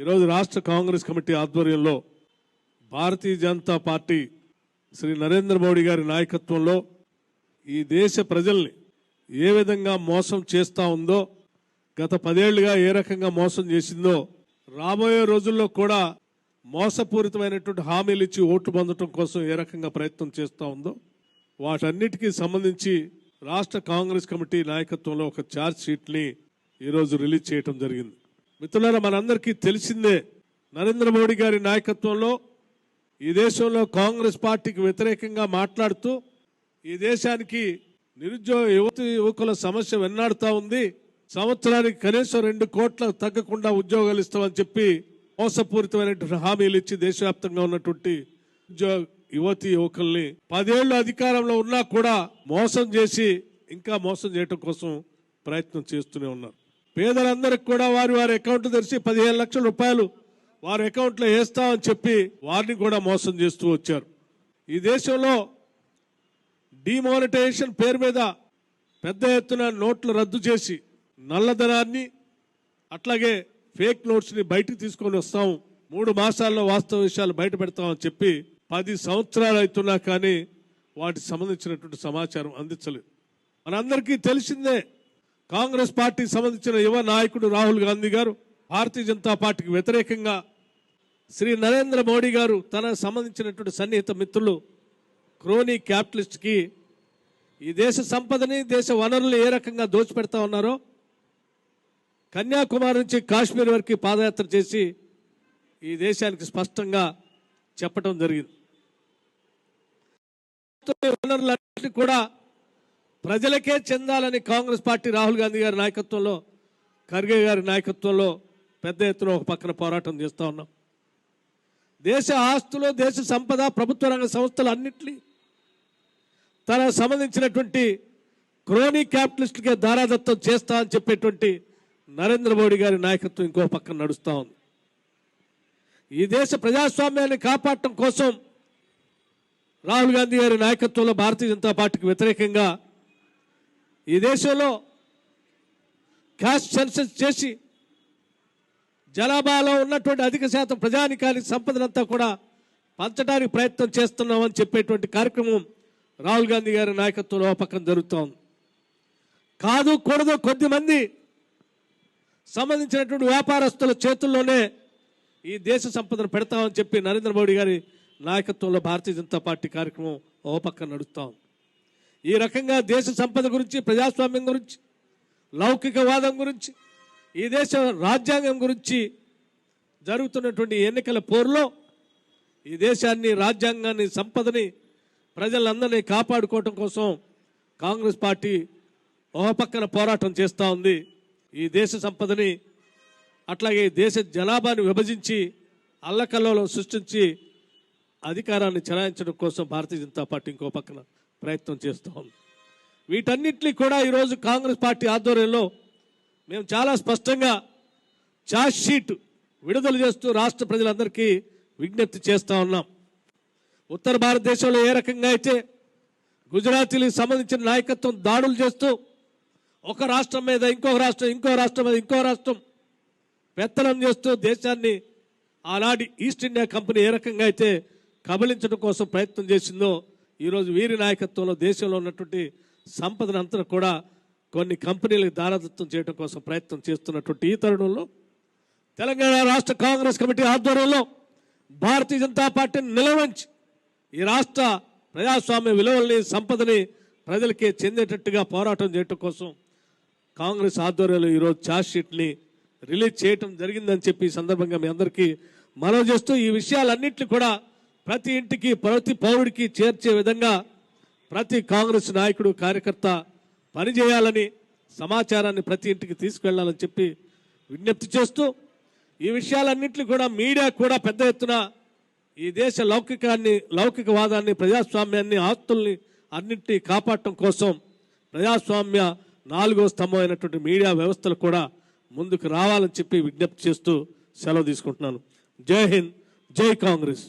ఈరోజు రాష్ట్ర కాంగ్రెస్ కమిటీ ఆధ్వర్యంలో భారతీయ జనతా పార్టీ శ్రీ నరేంద్ర మోడీ గారి నాయకత్వంలో ఈ దేశ ప్రజల్ని ఏ విధంగా మోసం చేస్తూ ఉందో గత పదేళ్ళుగా ఏ రకంగా మోసం చేసిందో రాబోయే రోజుల్లో కూడా మోసపూరితమైనటువంటి హామీలు ఇచ్చి ఓట్లు పొందడం కోసం ఏ రకంగా ప్రయత్నం చేస్తూ ఉందో వాటన్నిటికీ సంబంధించి రాష్ట్ర కాంగ్రెస్ కమిటీ నాయకత్వంలో ఒక ఛార్జ్ షీట్ని ఈరోజు రిలీజ్ చేయటం జరిగింది. మిత్రులారా మనందరికీ తెలిసిందే నరేంద్ర మోడీ గారి నాయకత్వంలో ఈ దేశంలో కాంగ్రెస్ పార్టీకి వ్యతిరేకంగా మాట్లాడుతూ ఈ దేశానికి నిరుద్యోగ యువతి యువకుల సమస్య వెన్నాడుతా ఉంది. సంవత్సరానికి కనీసం రెండు కోట్ల తగ్గకుండా ఉద్యోగాలు ఇస్తామని చెప్పి మోసపూరితమైనటువంటి హామీలు ఇచ్చి దేశవ్యాప్తంగా ఉన్నటువంటి ఉద్యోగ యువతి యువకుల్ని పదేళ్ళు అధికారంలో ఉన్నా కూడా మోసం చేసి ఇంకా మోసం చేయటం కోసం ప్రయత్నం చేస్తూనే ఉన్నారు. పేదలందరికి కూడా వారి వారి అకౌంట్ తెరిచి పదిహేను లక్షల రూపాయలు వారి అకౌంట్లో వేస్తామని చెప్పి వారిని కూడా మోసం చేస్తూ వచ్చారు. ఈ దేశంలో డిమానిటైజేషన్ పేరు మీద పెద్ద ఎత్తున నోట్లు రద్దు చేసి నల్లధనాన్ని అట్లాగే ఫేక్ నోట్స్ని బయటకు తీసుకొని వస్తాం మూడు మాసాల్లో వాస్తవ విషయాలు బయట పెడతామని చెప్పి పది సంవత్సరాలు అవుతున్నా కానీ వాటికి సంబంధించినటువంటి సమాచారం అందించలేదు. మనందరికీ తెలిసిందే కాంగ్రెస్ పార్టీకి సంబంధించిన యువ నాయకుడు రాహుల్ గాంధీ గారు భారతీయ జనతా పార్టీకి వ్యతిరేకంగా శ్రీ నరేంద్ర మోడీ గారు తనకు సంబంధించినటువంటి సన్నిహిత మిత్రులు క్రోనీ క్యాపిటలిస్ట్కి ఈ దేశ సంపదని దేశ వనరులు ఏ రకంగా దోచిపెడతా ఉన్నారో కన్యాకుమారి నుంచి కాశ్మీర్ వరకు పాదయాత్ర చేసి ఈ దేశానికి స్పష్టంగా చెప్పడం జరిగింది. వనరులన్నింటినీ కూడా ప్రజలకే చెందాలని కాంగ్రెస్ పార్టీ రాహుల్ గాంధీ గారి నాయకత్వంలో ఖర్గే గారి నాయకత్వంలో పెద్ద ఎత్తున ఒక పక్కన పోరాటం చేస్తూ ఉన్నాం. దేశ ఆస్తులు దేశ సంపద ప్రభుత్వ రంగ సంస్థలు అన్నింటినీ తన సంబంధించినటువంటి క్రోనీ క్యాపిటలిస్టులకే దారాదత్తం చేస్తా అని చెప్పేటువంటి నరేంద్ర మోడీ గారి నాయకత్వం ఇంకో పక్కన నడుస్తూ ఉంది. ఈ దేశ ప్రజాస్వామ్యాన్ని కాపాడటం కోసం రాహుల్ గాంధీ గారి నాయకత్వంలో భారతీయ జనతా పార్టీకి వ్యతిరేకంగా ఈ దేశంలో క్యాస్ట్ సెన్సెస్ చేసి జనాభాలో ఉన్నటువంటి అధిక శాతం ప్రజానికానికి సంపదనంతా కూడా పంచడానికి ప్రయత్నం చేస్తున్నామని చెప్పేటువంటి కార్యక్రమం రాహుల్ గాంధీ గారి నాయకత్వంలో పక్కన జరుగుతోంది. కాదు కూడదు కొద్దిమంది సంబంధించినటువంటి వ్యాపారస్తుల చేతుల్లోనే ఈ దేశ సంపదను పెడతామని చెప్పి నరేంద్ర మోడీ గారి నాయకత్వంలో భారతీయ జనతా పార్టీ కార్యక్రమం ఓ పక్కన నడుస్తాం ఈ రకంగా దేశ సంపద గురించి ప్రజాస్వామ్యం గురించి లౌకికవాదం గురించి ఈ దేశ రాజ్యాంగం గురించి జరుగుతున్నటువంటి ఎన్నికల పోరులో ఈ దేశాన్ని రాజ్యాంగాన్ని సంపదని ప్రజలందరినీ కాపాడుకోవటం కోసం కాంగ్రెస్ పార్టీ ఒక పక్కన పోరాటం చేస్తూ ఉంది. ఈ దేశ సంపదని అట్లాగే ఈ దేశ జనాభాని విభజించి అల్లకల్లోలం సృష్టించి అధికారాన్ని చెలాయించడం కోసం భారతీయ జనతా పార్టీ ఇంకో పక్కన ప్రయత్నం చేస్తూ. ఉంది వీటన్నిటిని కూడా ఈరోజు కాంగ్రెస్ పార్టీ ఆధ్వర్యంలో మేము చాలా స్పష్టంగా ఛార్జ్ షీట్ విడుదల చేస్తూ రాష్ట్ర ప్రజలందరికీ విజ్ఞప్తి చేస్తూ ఉన్నాం. ఉత్తర భారతదేశంలో ఏ రకంగా అయితే గుజరాతీలకు సంబంధించిన నాయకత్వం దాడులు చేస్తూ ఒక రాష్ట్రం మీద ఇంకొక రాష్ట్రం ఇంకో రాష్ట్రం మీద ఇంకో రాష్ట్రం పెత్తనం చేస్తూ దేశాన్ని ఆనాటి ఈస్ట్ ఇండియా కంపెనీ ఏ రకంగా అయితే కబలించడం కోసం ప్రయత్నం చేసిందో ఈరోజు వీరి నాయకత్వంలో దేశంలో ఉన్నటువంటి సంపదనంతా కూడా కొన్ని కంపెనీలకు దారదత్వం చేయడం కోసం ప్రయత్నం చేస్తున్నటువంటి ఈ తరుణంలో తెలంగాణ రాష్ట్ర కాంగ్రెస్ కమిటీ ఆధ్వర్యంలో భారతీయ జనతా పార్టీని నిలవంచి ఈ రాష్ట్ర ప్రజాస్వామ్య విలువల్ని సంపదని ప్రజలకి చెందేటట్టుగా పోరాటం చేయటం కోసం కాంగ్రెస్ ఆధ్వర్యంలో ఈరోజు ఛార్జ్షీట్ని రిలీజ్ చేయటం జరిగిందని చెప్పి ఈ సందర్భంగా మీ అందరికీ మనవి చేస్తూ ఈ విషయాలన్నింటినీ కూడా ప్రతి ఇంటికి ప్రతి పౌరుడికి చేర్చే విధంగా ప్రతి కాంగ్రెస్ నాయకుడు కార్యకర్త పనిచేయాలని సమాచారాన్ని ప్రతి ఇంటికి తీసుకెళ్ళాలని చెప్పి విజ్ఞప్తి చేస్తూ ఈ విషయాలన్నింటినీ కూడా మీడియా కూడా పెద్ద ఎత్తున ఈ దేశ లౌకికాన్ని లౌకికవాదాన్ని ప్రజాస్వామ్యాన్ని ఆస్తుల్ని అన్నింటినీ కాపాడటం కోసం ప్రజాస్వామ్య నాలుగో స్తంభం అయినటువంటి మీడియా వ్యవస్థలు కూడా ముందుకు రావాలని చెప్పి విజ్ఞప్తి చేస్తూ సెలవు తీసుకుంటున్నాను. జై హింద్ జై కాంగ్రెస్.